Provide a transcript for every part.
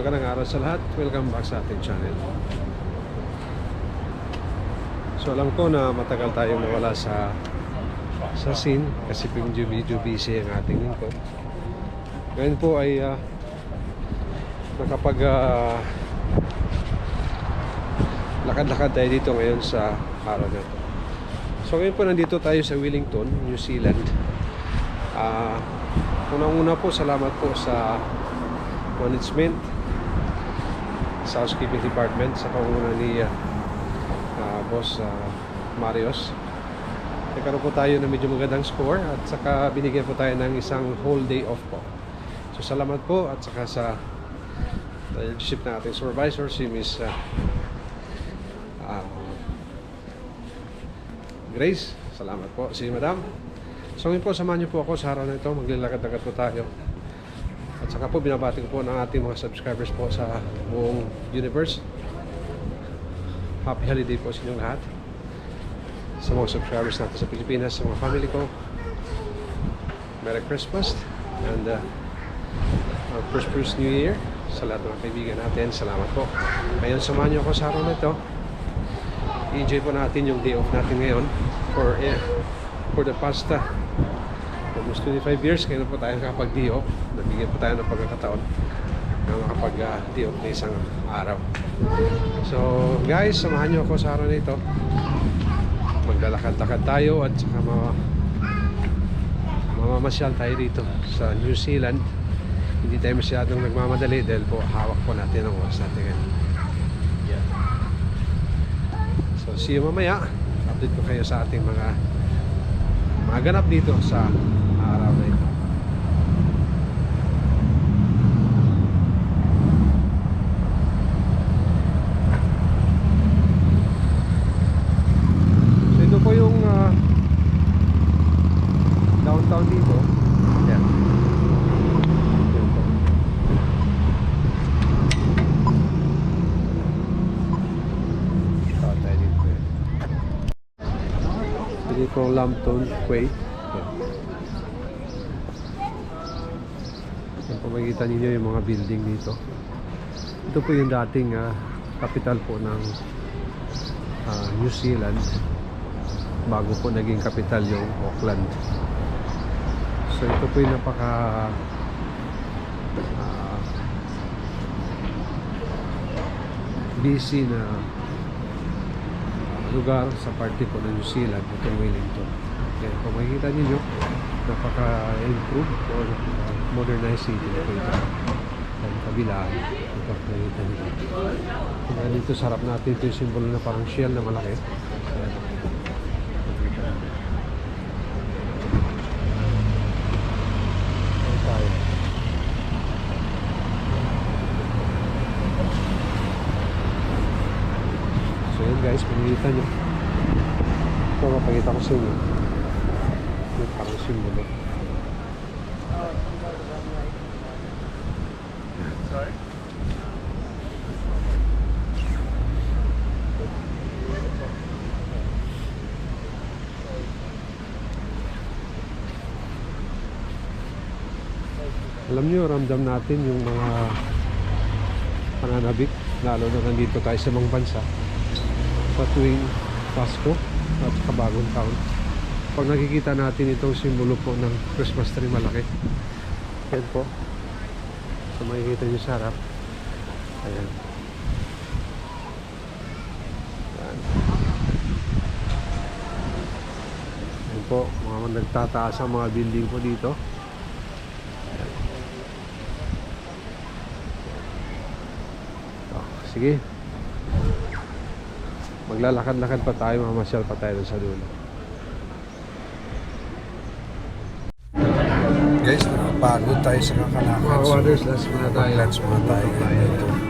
Magandang araw sa lahat. Welcome back sa ating channel. So alam ko na matagal tayong nawala sa sa scene kasi medyo medyo busy ang ating lingkod. Ngayon po ay ah, nakapag ah, lakad-lakad tayo dito ngayon sa araw na ito. So ngayon po nandito tayo sa Wellington, New Zealand. Ah, unang-una po salamat po sa management sa housekeeping department sa pangunguna ni ah, ah, boss ah, Marios. Nagkaroon po tayo ng medyo magandang score at saka binigyan po tayo ng isang whole day off po. So salamat po at saka sa leadership ng ating supervisor si Miss ah, Grace. Salamat po. Si Madam. So ngayon po, samahan niyo po ako sa araw na ito. Maglalakad-lakad po tayo. At saka po, binabati ko po ng ating mga subscribers po sa buong universe. Happy holiday po sa inyong lahat. Sa mga subscribers natin sa Pilipinas, sa mga family ko. Merry Christmas and uh, uh, prosperous New Year sa lahat ng kaibigan natin. Salamat po. Ngayon, samahan niyo ako sa araw na ito. I-enjoy po natin yung day off natin ngayon for eh, for the past uh, almost 25 years ngayon po tayo nakapag day off nabigyan po tayo ng pagkakataon na makapag uh, day off na isang araw. So guys samahan nyo ako sa araw na ito. Maglalakad-lakad tayo at saka mga mamamasyal tayo dito sa New Zealand. Hindi tayo masyadong nagmamadali dahil po hawak po natin ang oras natin ngayon. So see you mamaya. Update ko kayo sa ating mga mga ganap dito sa araw na ito. So ito po yung ah, downtown dito. Yan. Dito eh. Pili po ang Lambton Quay. Yan. Yan po makikita ninyo yung mga building dito. Ito po yung dating ah, capital po ng ah, New Zealand bago po naging capital yung Auckland. So ito po yung napaka ah, busy na lugar sa parte po ng New Zealand, itong Wellington. Yan, kung makikita ninyo, napaka-improve o uh, modernized city na po ito. Ang kabilaan, ito makikita ninyo. Kaya dito sa harap natin, ito yung simbolo na parang shell na malaki. Ayan. Makikita ninyo. Ayan tayo. So yun guys, makikita nyo. Ito, mapakita ko sa inyo. Yung parang simbolo. Sorry? Alam nyo, ramdam natin yung mga pananabik, lalo na nandito tayo sa mga bansa sa tuwing Pasko at saka bagong taon. Pag nakikita natin itong simbolo po ng Christmas tree malaki, yan po. So makikita nyo sa harap. Ayan. Ayan po, mga nagtataas ang mga building po dito. Oh, sige. Maglalakad-lakad pa tayo, mamasyal pa tayo sa dulo. Guys, nakapagod tayo sa kakalakad. Mga waters, last muna tayo. Let's muna tayo. Ito. Sama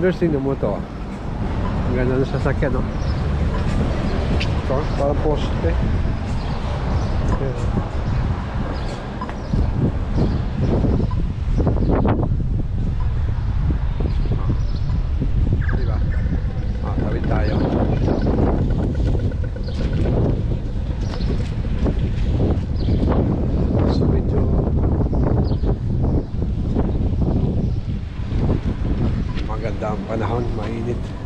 ka-wonders, tingnan mo to. Ang ganda ng sasakyan, no? Ito, parang poste. um, my unit.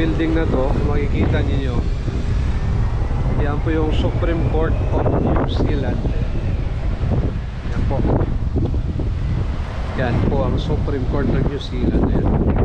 Building na to, makikita ninyo, yan po yung Supreme Court of New Zealand. Yan po. Yan po ang Supreme Court ng New Zealand. Yan.